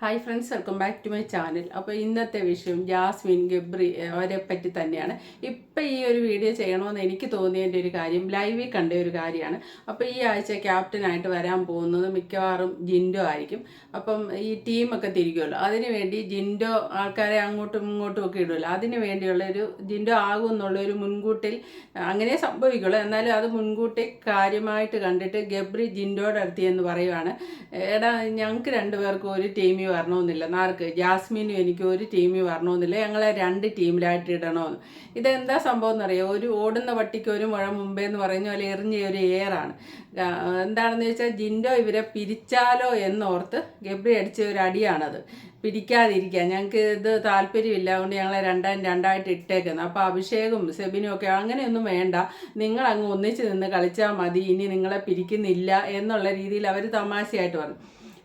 Hi friends welcome back to my channel അപ്പോൾ ഇന്നത്തെ വിഷയം ജാസ്മിൻ ഗബ്രി അവരെ പറ്റി തന്നെയാണ്. ഇപ്പം ഈ ഒരു വീഡിയോ ചെയ്യണമെന്ന് എനിക്ക് തോന്നിയതിന്റെ ഒരു കാര്യം ലൈവിൽ കണ്ട ഒരു കാര്യമാണ്. അപ്പോൾ ഈ ആഴ്ച ക്യാപ്റ്റനായിട്ട് വരാൻ പോകുന്നത് മിക്കവാറും ജിൻഡോ ആയിരിക്കും. അപ്പം ഈ ടീമൊക്കെ തിരിക്കുമല്ലോ. അതിനുവേണ്ടി ജിൻഡോ ആൾക്കാരെ അങ്ങോട്ടും ഇങ്ങോട്ടും ഒക്കെ ഇടുമല്ലോ. അതിന് വേണ്ടിയുള്ള ഒരു ജിൻഡോ ആകും എന്നുള്ള ഒരു മുൻകൂട്ടിൽ അങ്ങനെ സംഭവിക്കുള്ളൂ. എന്നാലും അത് മുൻകൂട്ടി കാര്യമായിട്ട് കണ്ടിട്ട് ഗബ്രി ജിൻഡോയുടെ അടുത്ത് എന്ന് പറയുവാണ് എടാ ഞങ്ങൾക്ക് രണ്ടുപേർക്കും ഒരു ടീമിൽ വരണമെന്നില്ല. നാർക്ക് ജാസ്മിനും എനിക്ക് ഒരു ടീമിൽ വരണമെന്നില്ല. ഞങ്ങളെ രണ്ട് ടീമിലായിട്ട് ഇടണമെന്ന്. ഇതെന്താ സംഭവം എന്നറിയോ? ഒരു ഓടുന്ന പട്ടിക്ക് ഒരു മുഴ മുമ്പേ എന്ന് പറയുന്ന പോലെ എറിഞ്ഞ ഒരു എയറാണ് എന്താണെന്ന് വെച്ചാൽ ജിൻഡോ ഇവരെ പിരിച്ചാലോ എന്നോർത്ത് ഗബ്രി അടിച്ച ഒരു അടിയാണത്. പിരിക്കാതിരിക്കുക ഞങ്ങൾക്ക് ഇത് താല്പര്യമില്ല. അതുകൊണ്ട് ഞങ്ങളെ രണ്ടാം രണ്ടായിട്ട് ഇട്ടേക്കുന്നത് അപ്പോൾ അഭിഷേകും സെബിനും ഒക്കെ അങ്ങനെയൊന്നും വേണ്ട. നിങ്ങൾ അങ്ങ് ഒന്നിച്ച് നിന്ന് കളിച്ചാൽ മതി. ഇനി നിങ്ങളെ പിരിക്കുന്നില്ല എന്നുള്ള രീതിയിൽ അവർ തമാശയായിട്ട് പറഞ്ഞു.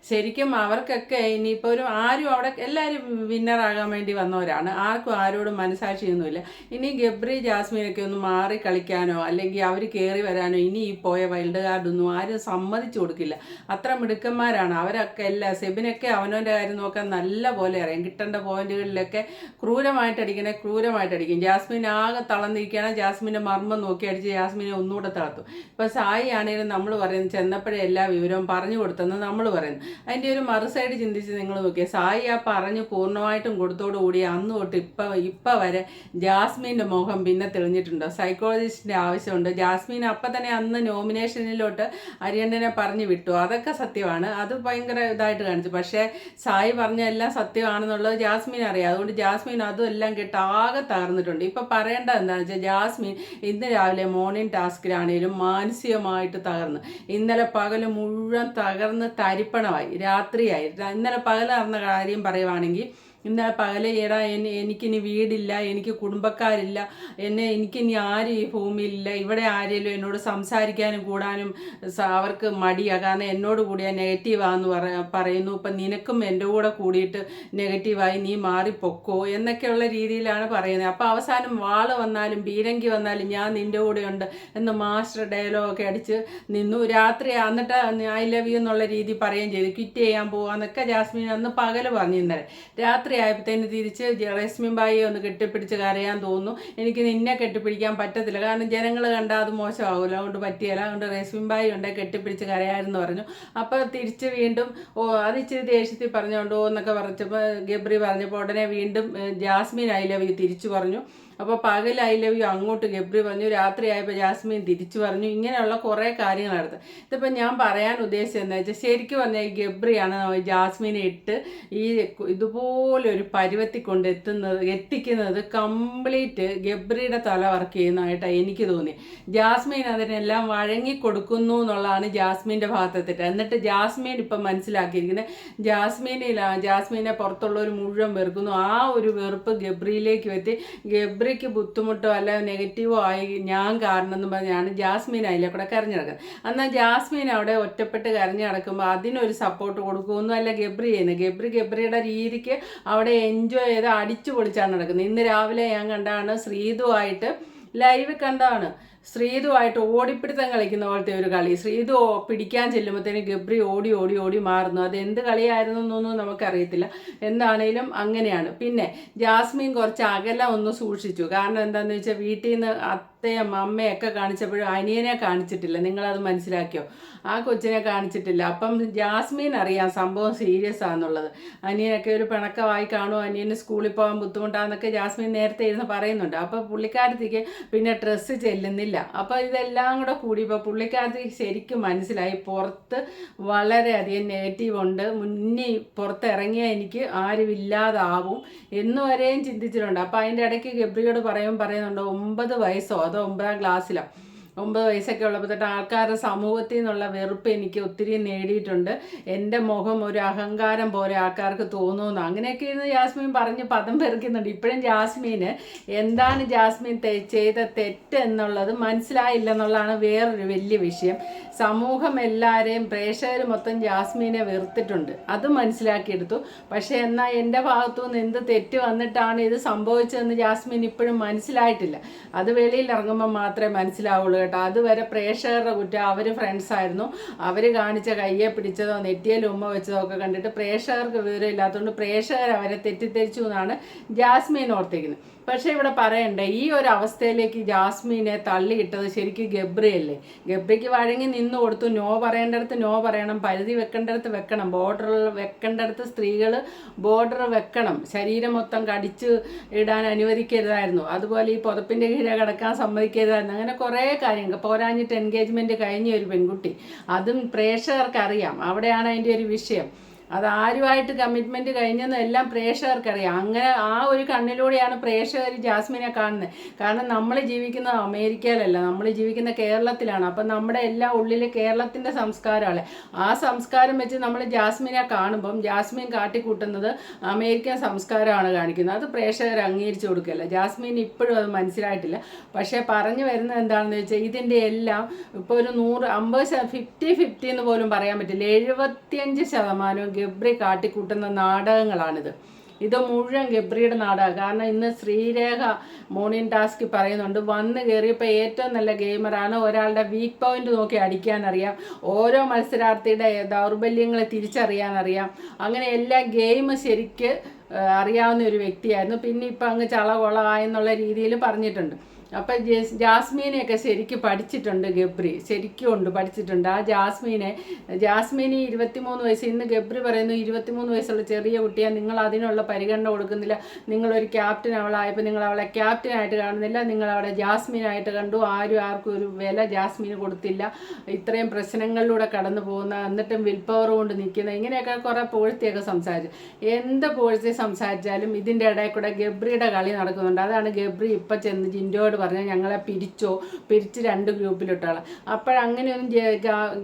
ശരിക്കും അവർക്കൊക്കെ ഇനിയിപ്പോൾ ഒരു ആരും അവിടെ എല്ലാവരും വിന്നറാകാൻ വേണ്ടി വന്നവരാണ്. ആർക്കും ആരോടും മനസാക്ഷിയൊന്നുമില്ല. ഇനി ഗബ്രി ജാസ്മിനൊക്കെ ഒന്ന് മാറി കളിക്കാനോ അല്ലെങ്കിൽ അവർ കയറി വരാനോ ഇനി ഈ പോയ വൈൽഡ് കാർഡൊന്നും ആരും സമ്മതിച്ചു കൊടുക്കില്ല. അത്ര മിടുക്കന്മാരാണ്. അവരൊക്കെ എല്ലാ സെബിനൊക്കെ അവനവന്റെ കാര്യം നോക്കാൻ നല്ല പോലെ അറിയാം. കിട്ടേണ്ട പോയിന്റുകളിലൊക്കെ ക്രൂരമായിട്ട് അടിക്കണേ ക്രൂരമായിട്ട് അടിക്കും ജാസ്മിൻ ആകെ തളർന്നിരിക്കുകയാണ്. ജാസ്മിന്റെ മർമ്മം നോക്കി അടിച്ച് ജാസ്മിനെ ഒന്നുകൂടെ തളർത്തും. ഇപ്പോൾ സായി ആണെങ്കിലും നമ്മൾ പറയുന്നത് ചെന്നപ്പോഴേ എല്ലാ വിവരവും പറഞ്ഞു കൊടുത്തെന്ന് നമ്മൾ പറയുന്നു. അതിന്റെ ഒരു മറു സൈഡ് ചിന്തിച്ച് നിങ്ങൾ നോക്കിയാൽ സായി ആ പറഞ്ഞ് പൂർണമായിട്ടും കൊടുത്തോടുകൂടി അന്ന് തൊട്ട് ഇപ്പം ഇപ്പം വരെ ജാസ്മീന്റെ മുഖം പിന്നെ തെളിഞ്ഞിട്ടുണ്ടോ? സൈക്കോളജിസ്റ്റിന്റെ ആവശ്യമുണ്ട്. ജാസ്മീൻ അപ്പം തന്നെ അന്ന് നോമിനേഷനിലോട്ട് അരിയണ്ണനെ പറഞ്ഞ് വിട്ടു. അതൊക്കെ സത്യമാണ്. അത് ഭയങ്കര ഇതായിട്ട് കാണിച്ചു. പക്ഷേ സായി പറഞ്ഞ എല്ലാം സത്യമാണെന്നുള്ളത് ജാസ്മീൻ അറിയാം. അതുകൊണ്ട് ജാസ്മീൻ അതും എല്ലാം കേട്ട് ആകെ തകർന്നിട്ടുണ്ട്. ഇപ്പം പറയേണ്ടത് എന്താണെന്ന് വെച്ചാൽ ജാസ്മീൻ ഇന്ന് രാവിലെ മോർണിംഗ് ടാസ്കിലാണെങ്കിലും മാനസികമായിട്ട് തകർന്ന്. ഇന്നലെ പകൽ മുഴുവൻ തകർന്ന് തരിപ്പണമായി. രാത്രിയായി. ഇന്നലെ പകൽ നടന്ന കാര്യം പറയുവാണെങ്കിൽ ഇന്നലെ പകലയേടാ എന്നെ എനിക്കിനി വീടില്ല എനിക്ക് കുടുംബക്കാരില്ല എന്നെ എനിക്കിനി ആരും ഈ ഭൂമിയിലില്ല. ഇവിടെ ആരെങ്കിലും എന്നോട് സംസാരിക്കാനും കൂടാനും അവർക്ക് മടിയാ. കാരണം എന്നോട് കൂടിയാ നെഗറ്റീവാന്ന് പറ പറയുന്നു. ഇപ്പം നിനക്കും എന്റെ കൂടെ കൂടിയിട്ട് നെഗറ്റീവായി നീ മാറിപ്പൊക്കോ എന്നൊക്കെയുള്ള രീതിയിലാണ് പറയുന്നത്. അപ്പോൾ അവസാനം വാൾ വന്നാലും ബീരങ്കി വന്നാലും ഞാൻ നിന്റെ കൂടെയുണ്ട് എന്ന് മാസ്റ്റർ ഡയലോഗൊക്കെ അടിച്ച് നിന്നു. രാത്രി എന്നിട്ട് ഐ ലവ് യു എന്നുള്ള രീതി പറയുകയും ചെയ്തു. ക്വിറ്റ് ചെയ്യാൻ പോവാന്നൊക്കെ ജാസ്മിൻ അന്ന് പകൽ പറഞ്ഞു ഇന്നലെ. രാത്രി ആയപ്പോഴത്തേന് തിരിച്ച് ജയസ്മിൻ ബായിയെ ഒന്ന് കെട്ടിപ്പിടിച്ച് കരയാൻ തോന്നുന്നു. എനിക്ക് നിന്നെ കെട്ടിപ്പിടിക്കാൻ പറ്റത്തില്ല. കാരണം ജനങ്ങൾ കണ്ടാൽ അത് മോശമാകുമല്ലോ അതുകൊണ്ട് പറ്റിയല്ല. അതുകൊണ്ട് റേസ്മിൻ ബായി ഉണ്ട് കെട്ടിപ്പിടിച്ച് കരയാരെന്ന് പറഞ്ഞു. അപ്പോൾ തിരിച്ച് വീണ്ടും ഓ അത് ഇച്ചിരി ദേഷ്യത്തിൽ പറഞ്ഞുകൊണ്ട് എന്നൊക്കെ പറഞ്ഞപ്പോൾ ഗബ്രി പറഞ്ഞപ്പോൾ ഉടനെ വീണ്ടും ജാസ്മിൻ ഐ ലവ് തിരിച്ചു പറഞ്ഞു. അപ്പോൾ പകൽ ഐ ലവ് യു അങ്ങോട്ട് ഗബ്രി പറഞ്ഞു രാത്രി ആയപ്പോൾ ജാസ്മിൻ തിരിച്ചു പറഞ്ഞു. ഇങ്ങനെയുള്ള കുറേ കാര്യങ്ങൾ നടത്തും. ഇതിപ്പോൾ ഞാൻ പറയാൻ ഉദ്ദേശിച്ചത് എന്താ വെച്ചാൽ ശരിക്കും പറഞ്ഞാൽ ഈ ഗബ്രിയാണ് ജാസ്മിനെ ഇട്ട് ഈ ഇതുപോലെ ഒരു പരുവത്തി കൊണ്ട് എത്തുന്നത് എത്തിക്കുന്നത് കംപ്ലീറ്റ് ഗബ്രിയുടെ തല വർക്ക് ചെയ്യുന്നതായിട്ടാണ് എനിക്ക് തോന്നി ജാസ്മിൻ അതിനെല്ലാം വഴങ്ങി കൊടുക്കുന്നു എന്നുള്ളതാണ് ജാസ്മിന്റെ ഭാഗത്തെത്തിട്ട്. എന്നിട്ട് ജാസ്മിൻ ഇപ്പം മനസ്സിലാക്കിയിരിക്കുന്നത് ജാസ്മിനിലാണ് ജാസ്മിനെ പുറത്തുള്ളവർ മുഴുവൻ വെറുക്കുന്നു. ആ ഒരു വെറുപ്പ് ഗബ്രിയിലേക്ക് എത്തി. ഗബ്രിക്ക് ബുദ്ധിമുട്ടോ അല്ല നെഗറ്റീവോ ആയി ഞാൻ കാരണം എന്ന് പറഞ്ഞാണ് ജാസ്മിൻ അതിലെ കൂടെ കരഞ്ഞു നടക്കുന്നത്. എന്നാൽ ജാസ്മിൻ അവിടെ ഒറ്റപ്പെട്ട് കരഞ്ഞു നടക്കുമ്പോൾ അതിനൊരു സപ്പോർട്ട് കൊടുക്കുമെന്നും അല്ല ഗബ്രി ചെയ്യുന്നത്. ഗബ്രി ഗബ്രിയുടെ രീതിക്ക് അവിടെ എൻജോയ് ചെയ്ത് അടിച്ചു പൊളിച്ചാണ് നടക്കുന്നത്. ഇന്ന് രാവിലെ ഞാൻ കണ്ടാണ് ശ്രീതുവായിട്ട് ലൈവ് കണ്ടാണ് ശ്രീതുവായിട്ട് ഓടിപ്പിടുത്തം കളിക്കുന്ന പോലത്തെ ഒരു കളി. ശ്രീതു പിടിക്കാൻ ചെല്ലുമ്പോഴത്തേന് ഗബ്രി ഓടി ഓടി ഓടി മാറുന്നു. അത് എന്ത് കളിയായിരുന്നു എന്നൊന്നും നമുക്കറിയത്തില്ല. എന്താണേലും അങ്ങനെയാണ്. പിന്നെ ജാസ്മിൻ കുറച്ച് അകല ഒന്ന് സൂക്ഷിച്ചു. കാരണം എന്താണെന്ന് വെച്ചാൽ വീട്ടിൽ നിന്ന് അത്തയും അമ്മയൊക്കെ കാണിച്ചപ്പോഴും അനിയനെ കാണിച്ചിട്ടില്ല. നിങ്ങളത് മനസ്സിലാക്കിയോ? ആ കൊച്ചിനെ കാണിച്ചിട്ടില്ല. അപ്പം ജാസ്മീൻ അറിയാം സംഭവം സീരിയസ് ആണെന്നുള്ളത്. അനിയനൊക്കെ ഒരു പിണക്കമായി കാണുമോ അനിയന് സ്കൂളിൽ പോകാൻ ബുദ്ധിമുട്ടാന്നൊക്കെ ജാസ്മീൻ നേരത്തെ ഇരുന്ന് പറയുന്നുണ്ട്. അപ്പോൾ പുള്ളിക്കാരത്തേക്ക് പിന്നെ ഡ്രസ്സ് ചെല്ലുന്നില്ല. അപ്പോൾ ഇതെല്ലാം കൂടെ കൂടി ഇപ്പോൾ പുള്ളിക്കാരത്തേക്ക് ശരിക്കും മനസ്സിലായി. പുറത്ത് വളരെയധികം നെഗറ്റീവ് ഉണ്ട്. മുന്നിൽ പുറത്തിറങ്ങിയാൽ എനിക്ക് ആരും ഇല്ലാതാവും എന്നുവരെയും ചിന്തിച്ചിട്ടുണ്ട്. അപ്പോൾ അതിന്റെ ഇടയ്ക്ക് ഗബ്രിയോട് പറയും പറയുന്നുണ്ട് ഒമ്പത് വയസ്സോ? അതോ ഒമ്പതാം ക്ലാസ്സിലോ? ഒമ്പത് വയസ്സൊക്കെ ഉള്ളപ്പോൾ തൊട്ട് ആൾക്കാരുടെ സമൂഹത്തിൽ നിന്നുള്ള വെറുപ്പ് എനിക്ക് ഒത്തിരി നേടിയിട്ടുണ്ട്. എന്റെ മുഖം ഒരു അഹങ്കാരം പോലെ ആൾക്കാർക്ക് തോന്നുന്നു. അങ്ങനെയൊക്കെ ഇരുന്ന് ജാസ്മിൻ പറഞ്ഞ് പദം പെറുക്കുന്നുണ്ട്. ഇപ്പോഴും ജാസ്മിന് എന്താണ് ജാസ്മിൻ ചെയ്ത തെറ്റ് എന്നുള്ളത് മനസ്സിലായില്ല എന്നുള്ളതാണ് വേറൊരു വലിയ വിഷയം. സമൂഹം എല്ലാവരെയും പ്രേക്ഷകർ മൊത്തം ജാസ്മിനെ വെറുത്തിട്ടുണ്ട്. അത് മനസ്സിലാക്കിയെടുത്തു. പക്ഷേ എന്നാൽ എന്റെ ഭാഗത്തു നിന്ന് എന്ത് തെറ്റ് വന്നിട്ടാണ് ഇത് സംഭവിച്ചതെന്ന് ജാസ്മിൻ ഇപ്പോഴും മനസ്സിലായിട്ടില്ല. അത് വെളിയിൽ ഇറങ്ങുമ്പോൾ മാത്രമേ മനസ്സിലാവുള്ളൂ കേട്ടോ. അതുവരെ പ്രേക്ഷകരുടെ കുറ്റം. അവർ ഫ്രണ്ട്സായിരുന്നു അവർ കാണിച്ച കയ്യെ പിടിച്ചതോ നെറ്റിയിൽ ഉമ്മ വെച്ചതോ ഒക്കെ കണ്ടിട്ട് പ്രേക്ഷകർക്ക് വിവരം ഇല്ലാത്തതുകൊണ്ട് പ്രേക്ഷകർ അവരെ തെറ്റിദ്ധരിച്ചു എന്നാണ് ജാസ്മിൻ ഓർത്തിരിക്കുന്നത്. പക്ഷേ ഇവിടെ പറയണ്ടേ ഈ ഒരു അവസ്ഥയിലേക്ക് ജാസ്മിനെ തള്ളിയിട്ടത് ശരിക്കും ഗബ്രിയല്ലേ? ഗബ്രിക്ക് വഴങ്ങി നിന്ന് കൊടുത്തു നോ പറയേണ്ടടുത്ത് നോ പറയണം പരിധി വെക്കേണ്ടടുത്ത് വെക്കണം ബോർഡർ വെക്കേണ്ടടുത്ത് സ്ത്രീകൾ ബോർഡർ വെക്കണം ശരീരം മൊത്തം കടിച്ച് ഇടാൻ അനുവദിക്കരുതായിരുന്നു. അതുപോലെ ഈ പുതപ്പിന്റെ കീഴെ കിടക്കാൻ സമ്മതിക്കരുതായിരുന്നു. അങ്ങനെ കുറേ കാര്യങ്ങൾ പോരാഞ്ഞിട്ട് എൻഗേജ്മെന്റ് കഴിഞ്ഞ ഒരു പെൺകുട്ടി അതും പ്രേക്ഷകർക്കറിയാം. അവിടെയാണ് അതിന്റെ ഒരു വിഷയം. അത് ആരുമായിട്ട് കമ്മിറ്റ്മെന്റ് കഴിഞ്ഞെന്ന് എല്ലാം പ്രേക്ഷകർക്കറിയാം. അങ്ങനെ ആ ഒരു കണ്ണിലൂടെയാണ് പ്രേക്ഷകർ ജാസ്മിനെ കാണുന്നത് കാരണം നമ്മൾ ജീവിക്കുന്നത് അമേരിക്കയിലല്ല നമ്മൾ ജീവിക്കുന്ന കേരളത്തിലാണ്. അപ്പം നമ്മുടെ എല്ലാ ഉള്ളിൽ കേരളത്തിന്റെ സംസ്കാരമാണ് ആ സംസ്കാരം വെച്ച് നമ്മൾ ജാസ്മിനെ കാണുമ്പം ജാസ്മിൻ കാട്ടിക്കൂട്ടുന്നത് അമേരിക്കൻ സംസ്കാരമാണ് കാണിക്കുന്നത്. അത് പ്രേക്ഷകർ അംഗീകരിച്ചു കൊടുക്കില്ല? ജാസ്മിൻ ഇപ്പോഴും അത് മനസ്സിലായിട്ടില്ല. പക്ഷേ പറഞ്ഞു വരുന്നത് എന്താണെന്ന് വെച്ചാൽ ഇതിന്റെ എല്ലാം ഇപ്പോൾ ഒരു നൂറ് അമ്പത് ഫിഫ്റ്റി ഫിഫ്റ്റി എന്ന് പോലും പറയാൻ പറ്റില്ല. എഴുപത്തിയഞ്ച് ശതമാനവും ഗബ്രി കാട്ടിക്കൂട്ടുന്ന നാടകങ്ങളാണിത്. ഇത് മുഴുവൻ ഗബ്രിയുടെ നാടകം. കാരണം ഇന്ന് ശ്രീരേഖ മോർണിംഗ് ടാസ്ക് പറയുന്നുണ്ട്. വന്ന് കയറിയപ്പോൾ ഏറ്റവും നല്ല ഗെയിമറാണ്. ഒരാളുടെ വീക്ക് പോയിന്റ് നോക്കി അടിക്കാനറിയാം. ഓരോ മത്സരാർത്ഥിയുടെ ദൗർബല്യങ്ങളെ തിരിച്ചറിയാനറിയാം. അങ്ങനെ എല്ലാ ഗെയിം ശരിക്ക് അറിയാവുന്ന ഒരു വ്യക്തിയായിരുന്നു. പിന്നെ ഇപ്പം അങ്ങ് ചള എന്നുള്ള രീതിയിൽ പറഞ്ഞിട്ടുണ്ട്. അപ്പം ജസ് ജാസ്മീനെയൊക്കെ ശരിക്കും പഠിച്ചിട്ടുണ്ട് ഗബ്രി. ശരിക്കും ഉണ്ട് പഠിച്ചിട്ടുണ്ട്. ആ ജാസ്മീനെ ജാസ്മീന് ഇരുപത്തിമൂന്ന് വയസ്സ് ഇന്ന് ഗബ്രി പറയുന്നു ഇരുപത്തിമൂന്ന് വയസ്സുള്ള ചെറിയ കുട്ടിയാണ് നിങ്ങൾ അതിനുള്ള പരിഗണന കൊടുക്കുന്നില്ല. നിങ്ങളൊരു ക്യാപ്റ്റൻ അവളായപ്പോൾ നിങ്ങൾ അവളെ ക്യാപ്റ്റനായിട്ട് കാണുന്നില്ല. നിങ്ങൾ അവളെ ജാസ്മീനായിട്ട് കണ്ടു. ആരും ആർക്കും ഒരു വില ജാസ്മീന് കൊടുത്തില്ല. ഇത്രയും പ്രശ്നങ്ങളിലൂടെ കടന്നു പോകുന്ന എന്നിട്ടും വിൽ പവർ കൊണ്ട് നിൽക്കുന്ന ഇങ്ങനെയൊക്കെ കുറേ പോഴ്ത്തിയൊക്കെ സംസാരിച്ചു. എന്ത് പോഴ്ത്തി സംസാരിച്ചാലും ഇതിന്റെ ഇടയിൽ കൂടെ ഗബ്രിയുടെ കളി നടക്കുന്നുണ്ട്. അതാണ് ഗബ്രി ഇപ്പം ചെന്ന് ജിൻഡോയോട് പറഞ്ഞാൽ ഞങ്ങളെ പിരിച്ചോ പിരിച്ച് രണ്ട് ഗ്രൂപ്പിലിട്ടാളെ അപ്പോഴങ്ങനെയൊന്നും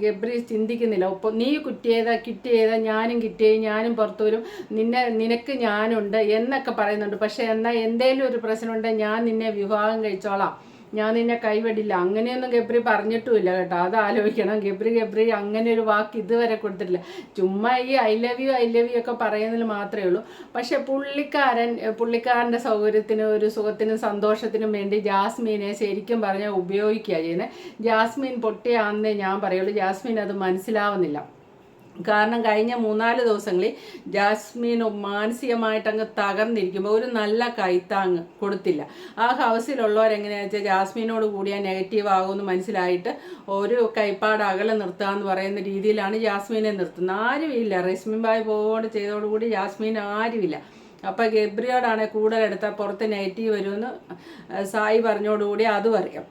ഗബ്രി ചിന്തിക്കുന്നില്ല. ഒപ്പം നീ കുറ്റിയേതാ കിട്ടിയേതാ ഞാനും കിട്ടിയേ ഞാനും പുറത്തു വരും നിന്നെ നിനക്ക് ഞാനുണ്ട് എന്നൊക്കെ പറയുന്നുണ്ട്. പക്ഷേ എന്നാൽ എന്തെങ്കിലും ഒരു പ്രശ്നമുണ്ടെങ്കിൽ ഞാൻ നിന്നെ വിവാഹം കഴിച്ചോളാം. ഞാൻ നിന്നെ കൈവിടില്ല. അങ്ങനെയൊന്നും ഗബ്രി പറഞ്ഞിട്ടുമില്ല കേട്ടോ. അത് ആലോചിക്കണം. ഗബ്രി ഗബ്രി അങ്ങനെ ഒരു വാക്ക് ഇതുവരെ കൊടുത്തിട്ടില്ല. ചുമ്മാ ഈ I love you I love you ഒക്കെ പറയുന്നതിൽ മാത്രമേ ഉള്ളൂ. പക്ഷെ പുള്ളിക്കാരൻ പുള്ളിക്കാരന്റെ സൗകര്യത്തിനും ഒരു സുഖത്തിനും സന്തോഷത്തിനും വേണ്ടി ജാസ്മീനെ ശരിക്കും പറഞ്ഞാൽ ഉപയോഗിക്കുക ചെയ്യുന്നത്. ജാസ്മീൻ പൊട്ടിയാന്നേ ഞാൻ പറയുള്ളൂ. ജാസ്മീൻ അത് മനസ്സിലാവുന്നില്ല. കാരണം കഴിഞ്ഞ മൂന്നാൽ ദിവസങ്ങളിൽ ജാസ്മിൻ മാനസികമായിട്ട് അങ്ങ് തകർന്നിരിക്കുമ്പോൾ ഒരു നല്ല കൈത്താങ് കൊടുത്തില്ല. ആ ഹൗസിലുള്ളവരെങ്ങനെയാണെന്ന് വെച്ചാൽ ജാസ്മിനോട് കൂടിയാൽ നെഗറ്റീവ് ആകുമെന്ന് മനസ്സിലായിട്ട് ഒരു കൈപ്പാട് അകലെ നിർത്തുക എന്ന് പറയുന്ന രീതിയിലാണ് ജാസ്മീനെ നിർത്തുന്നത്. ആരുമില്ല റസ്മിൻ ബായ് പോകൊണ്ട് ചെയ്തോടുകൂടി ജാസ്മീൻ ആരുമില്ല അപ്പോൾ ഗബ്രിയോടാണ് കൂടുതൽ എടുത്താൽ പുറത്ത് നെഗറ്റീവ് വരുമെന്ന് സായി പറഞ്ഞോടുകൂടി അതും അറിയാം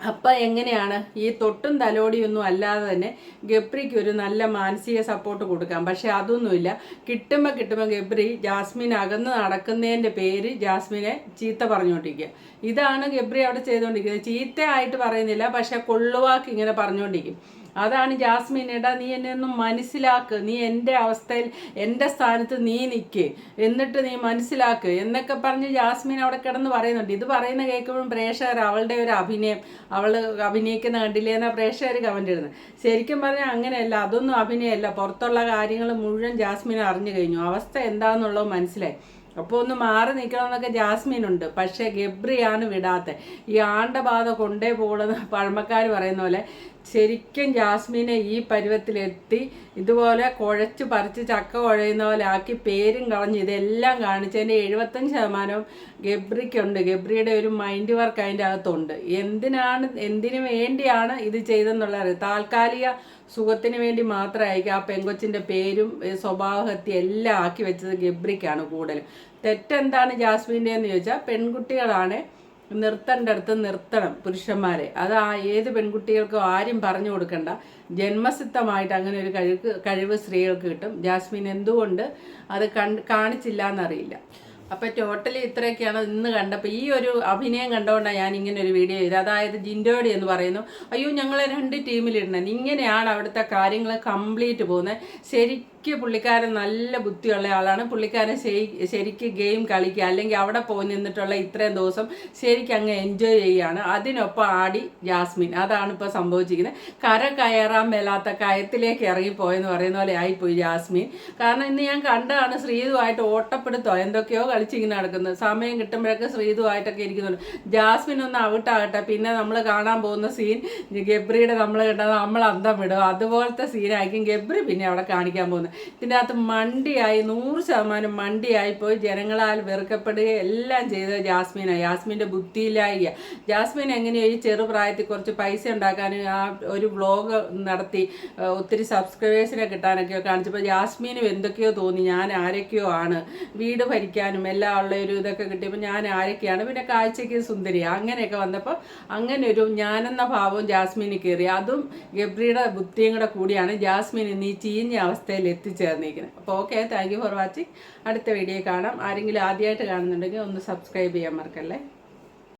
അപ്പം എങ്ങനെയാണ്? ഈ തൊട്ടും തലോടിയൊന്നും അല്ലാതെ തന്നെ ഗബ്രിക്ക് ഒരു നല്ല മാനസിക സപ്പോർട്ട് കൊടുക്കാം. പക്ഷെ അതൊന്നുമില്ല. കിട്ടുമ്പോൾ കിട്ടുമ്പോൾ ഗബ്രി ജാസ്മിൻ അകന്ന് നടക്കുന്നതിന്റെ പേര് ജാസ്മിനെ ചീത്ത പറഞ്ഞുകൊണ്ടിരിക്കുക ഇതാണ് ഗബ്രി അവിടെ ചെയ്തുകൊണ്ടിരിക്കുന്നത് ചീത്തയായിട്ട് പറയുന്നില്ല പക്ഷെ കൊള്ളുവാക്ക് ഇങ്ങനെ പറഞ്ഞുകൊണ്ടിരിക്കും അതാണ് ജാസ്മിൻ എടാ നീ എന്നെ ഒന്ന് മനസ്സിലാക്ക്. നീ എന്റെ അവസ്ഥയിൽ എന്റെ സ്ഥാനത്ത് നീ നിൽക്ക് എന്നിട്ട് നീ മനസ്സിലാക്ക്. എന്നൊക്കെ പറഞ്ഞ് ജാസ്മിൻ അവിടെ കിടന്ന് പറയുന്നുണ്ട്. ഇത് പറയുന്ന കേൾക്കുമ്പോഴും പ്രേക്ഷകർ അവളുടെ ഒരു അഭിനയം അവൾ അഭിനയിക്കുന്ന കണ്ടില്ലേ എന്നാ പ്രേക്ഷകർ കമന്റ് ഇടുന്നത്. ശരിക്കും പറഞ്ഞാൽ അങ്ങനെയല്ല. അതൊന്നും അഭിനയമല്ല. പുറത്തുള്ള കാര്യങ്ങൾ മുഴുവൻ ജാസ്മിൻ അറിഞ്ഞു കഴിഞ്ഞു. അവസ്ഥ എന്താണെന്നുള്ളത് മനസ്സിലായി. അപ്പോൾ ഒന്ന് മാറി നിൽക്കണമെന്നൊക്കെ ജാസ്മിനുണ്ട്. പക്ഷേ ഗബ്രിയാണ് വിടാത്തത് ഈ ആണ്ടബാധ കൊണ്ടേ പോകണമെന്ന് പഴമക്കാർ പറയുന്ന പോലെ ശരിക്കും ജാസ്മിനെ ഈ പരുവത്തിലെത്തി ഇതുപോലെ കുഴച്ച് പറിച്ച് ചക്ക കുഴയുന്ന പോലെ ആക്കി പേരും കളഞ്ഞ് ഇതെല്ലാം കാണിച്ചതിന്റെ എഴുപത്തഞ്ച് ശതമാനവും ഗബ്രിക്കുണ്ട്. ഗബ്രിയുടെ ഒരു മൈൻഡ് വർക്ക് അതിന്റെ അകത്തുണ്ട്. എന്തിനാണ് എന്തിനു വേണ്ടിയാണ് ഇത് ചെയ്തെന്നുള്ളത് താൽക്കാലിക സുഖത്തിന് വേണ്ടി മാത്രമായിരിക്കും ആ പെങ്കൊച്ചിന്റെ പേരും സ്വഭാവഹത്യ എല്ലാം ആക്കി വെച്ചത് ഗബ്രിക്കാണ് കൂടുതലും. തെറ്റെന്താണ് ജാസ്മിന്റെ എന്ന് ചോദിച്ചാൽ പെൺകുട്ടികളാണ് നിർത്തേണ്ടടുത്ത് നിർത്തണം പുരുഷന്മാരെ. അത് ആ ഏത് പെൺകുട്ടികൾക്കും ആരും പറഞ്ഞു കൊടുക്കണ്ട. ജന്മസിദ്ധമായിട്ട് അങ്ങനെ ഒരു കഴിവ് കഴിവ് സ്ത്രീകൾക്ക് കിട്ടും. ജാസ്മിൻ എന്തുകൊണ്ട് അത് കൺ കാണിച്ചില്ല എന്നറിയില്ല അപ്പം ടോട്ടലി ഇത്രയൊക്കെയാണ് ഇന്ന് കണ്ടപ്പോൾ ഈ ഒരു അഭിനയം കണ്ടുകൊണ്ടാണ് ഞാൻ ഇങ്ങനെ ഒരു വീഡിയോ ചെയ്തത്. അതായത് ജിൻഡോടി എന്ന് പറയുന്നു. അയ്യോ ഞങ്ങളെ രണ്ട് ടീമിലിടണം ഇങ്ങനെയാണ് അവിടുത്തെ കാര്യങ്ങൾ കംപ്ലീറ്റ് പോകുന്നത്. ശരിക്കും പുള്ളിക്കാരൻ നല്ല ബുദ്ധിയുള്ള ആളാണ്. പുള്ളിക്കാരൻ ശരി ശരിക്ക് ഗെയിം കളിക്കുക അല്ലെങ്കിൽ അവിടെ പോയി നിന്നിട്ടുള്ള ഇത്രയും ദിവസം ശരിക്കും അങ്ങ് എൻജോയ് ചെയ്യുകയാണ്. അതിനൊപ്പം ആടി ജാസ്മിൻ. അതാണ് ഇപ്പോൾ സംഭവിച്ചിരിക്കുന്നത്. കര കയറാൻ മേലാത്ത കയത്തിലേക്ക് ഇറങ്ങിപ്പോയെന്ന് പറയുന്ന പോലെ ആയിപ്പോയി ജാസ്മിൻ. കാരണം ഇന്ന് ഞാൻ കണ്ടതാണ് ശ്രീതുമായിട്ട് ഓട്ടപ്പെടുത്തോ എന്തൊക്കെയോ കളിച്ചിങ്ങനെ നടക്കുന്നത് സമയം കിട്ടുമ്പോഴൊക്കെ ശ്രീതുമായിട്ടൊക്കെ ഇരിക്കുന്നുണ്ട്. ജാസ്മിൻ ഒന്ന് ഔട്ടാകട്ടെ പിന്നെ നമ്മൾ കാണാൻ പോകുന്ന സീൻ ഗബ്രിയുടെ നമ്മൾ കണ്ടത് നമ്മൾ അന്തം വിടും. അതുപോലത്തെ സീനായിരിക്കും ഗബ്രി പിന്നെ അവിടെ കാണിക്കാൻ പോകുന്നത്. ഇതിന്റെ അകത്ത് മണ്ടിയായി നൂറ് ശതമാനം മണ്ടിയായി പോയി ജനങ്ങളാൽ വെറുക്കപ്പെടുകയും എല്ലാം ചെയ്തത് ജാസ്മിനാണ് ജാസ്മിന്റെ ബുദ്ധിയിലായി ജാസ്മിൻ എങ്ങനെയോ ഈ ചെറുപ്രായത്തിൽ കുറച്ച് പൈസ ഉണ്ടാക്കാനും ആ ഒരു വ്ളോഗ് നടത്തി ഒത്തിരി സബ്സ്ക്രൈബേഴ്സിനെ കിട്ടാനൊക്കെയോ കാണിച്ചപ്പോൾ ജാസ്മിനും എന്തൊക്കെയോ തോന്നി. ഞാൻ ആരൊക്കെയോ ആണ്. വീട് ഭരിക്കാനും എല്ലാം ഉള്ള ഒരു ഇതൊക്കെ കിട്ടിയപ്പോൾ ഞാൻ ആരൊക്കെയാണ്? പിന്നെ കാഴ്ചയ്ക്ക് സുന്ദരി. അങ്ങനെയൊക്കെ വന്നപ്പോൾ അങ്ങനെ ഒരു ഞാനെന്ന ഭാവവും ജാസ്മിന് കയറി. അതും ഗബ്രിയുടെ ബുദ്ധിയും കൂടെ കൂടിയാണ് ജാസ്മിൻ ഇന്ന് ഈ ചീഞ്ഞ അവസ്ഥയിൽ എത്തിച്ചേർന്നിരിക്കുന്നത്. അപ്പോൾ okay thank you for watching അടുത്ത വീഡിയോ കാണാം. ആരെങ്കിലും ആദ്യമായിട്ട് കാണുന്നുണ്ടെങ്കിൽ ഒന്ന് സബ്സ്ക്രൈബ് ചെയ്യാൻ മറക്കല്ലേ?